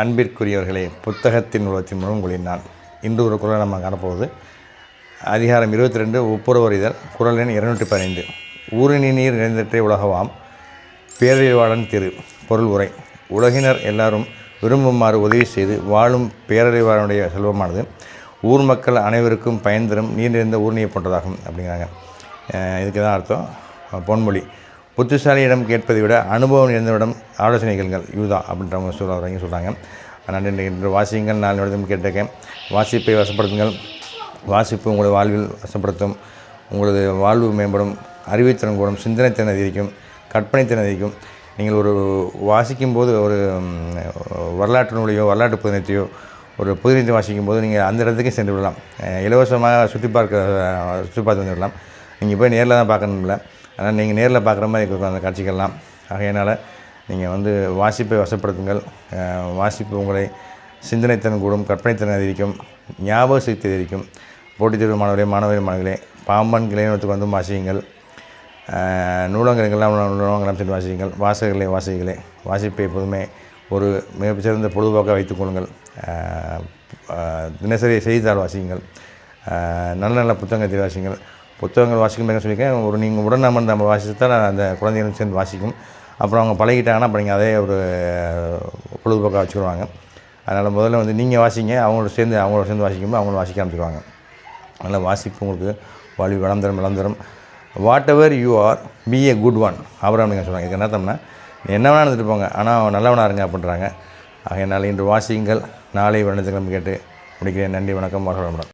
அன்பிற்குரியவர்களே புத்தகத்தின் உலகத்தின் மூலம் உங்களின் நான் இன்று ஒரு குரல் நம்ம காணப்போகுது. அதிகாரம் இருபத்தி ரெண்டு ஒப்புரவர் இதழ் குரல் எண் இருநூற்றி பதினைந்து. ஊரணி நீர் நிறைந்தற்றை உலகவாம் பேரறிவாளன் திரு பொருள் உரை. உலகினர் எல்லாரும் விரும்புமாறு உதவி செய்து வாழும் பேரறிவாளனுடைய செல்வமானது ஊர் மக்கள் அனைவருக்கும் பயன் தரும் நீர் நிறைந்த ஊர்ணியை போன்றதாகும் அப்படிங்கிறாங்க. இதுக்கு தான் அர்த்தம். பொன்மொழி. புத்திசாலியிடம் கேட்பதை விட அனுபவம் நிறைந்தவிடம் ஆலோசனைகள் யூதா அப்படின்றவங்க சொல்கிறவங்க சொல்கிறாங்க நான் இன்று வாசிங்கள் வாசியுங்கள் நாலு நிமிடம் கேட்டிருக்கேன். வாசிப்பை வசப்படுத்துங்கள். வாசிப்பு உங்களது வாழ்வில் வசப்படுத்தும். உங்களது வாழ்வு மேம்படும். அறிவுத்திறன் கூடும். சிந்தனைத்திறன் அதிகரிக்கும். கற்பனைத்திறன் அதிகரிக்கும். நீங்கள் ஒரு வாசிக்கும் போது ஒரு வரலாற்றினுடையோ வரலாற்று நூலையோ வரலாற்று புதினத்தையோ ஒரு புதினத்தை வாசிக்கும் போது நீங்கள் அந்த இடத்துக்கு சென்று விடலாம். இலவசமாக சுற்றி பார்க்க சுற்றி பார்த்து வந்து விடலாம். நீங்கள் போய் நேரில் தான் பார்க்கணும்ல. ஆனால் நீங்கள் நேரில் பார்க்குற மாதிரி இருக்கும் அந்த காட்சிகள்லாம். ஆகையினால் நீங்கள் வந்து வாசிப்பை வசப்படுத்துங்கள். வாசிப்பு உங்களை சிந்தனைத்திறன் கூடும் கற்பனைத்தன் அதிகரிக்கும் ஞாபக சக்தி அதிகரிக்கும். போட்டித் தேர்வு மாணவர்களே மாணவர்கள் மாணவர்களே பாம்பன் கிளைநூலத்துக்கு வந்து வாசியுங்கள். அஹ் நூலகங்கள்லாம் நூலகங்களாம் சென்று வாசியுங்கள். வாசகர்களே வாசிகளே வாசிப்பை எப்போதுமே ஒரு மிகச்சிறந்த பொழுதுபோக்காக வைத்துக் கொள்ளுங்கள். தினசரி செய்தித்தாள் வாசியுங்கள். நல்ல நல்ல புத்தகத்தை வாசியுங்கள். புத்தகங்கள் வாசிக்கும் சொல்லியிருக்கேன். ஒரு நீங்கள் உடன் அமர்ந்து நம்ம வாசித்தால் அந்த குழந்தைகளும் சேர்ந்து வாசிக்கும். அப்புறம் அவங்க பழகிட்டாங்கன்னா அப்புறம் நீங்கள் அதே ஒரு பொழுதுபோக்காக வச்சுக்கிடுவாங்க. அதனால் முதல்ல வந்து நீங்கள் வாசிங்க அவங்களோட சேர்ந்து அவங்களோட சேர்ந்து வாசிக்கும்போது அவங்களும் வாசிக்க ஆரம்பிச்சிருவாங்க. அதனால் வாசிப்பு உங்களுக்கு வாழ்வி வளம் தரும் whatever you are be a good one அவர் அப்படிங்க சொல்கிறாங்க இதுக்கு என்ன என்ன வேணால் இருந்துட்டு போங்க. ஆனால் நல்லவனாக இருங்க அப்படின்றாங்க. ஆகையினால் இன்று வாசியுங்கள். நாளை வண்ணத்துக்கிழமை கேட்டு முடிக்கிறேன். நன்றி வணக்கம். வாழ்க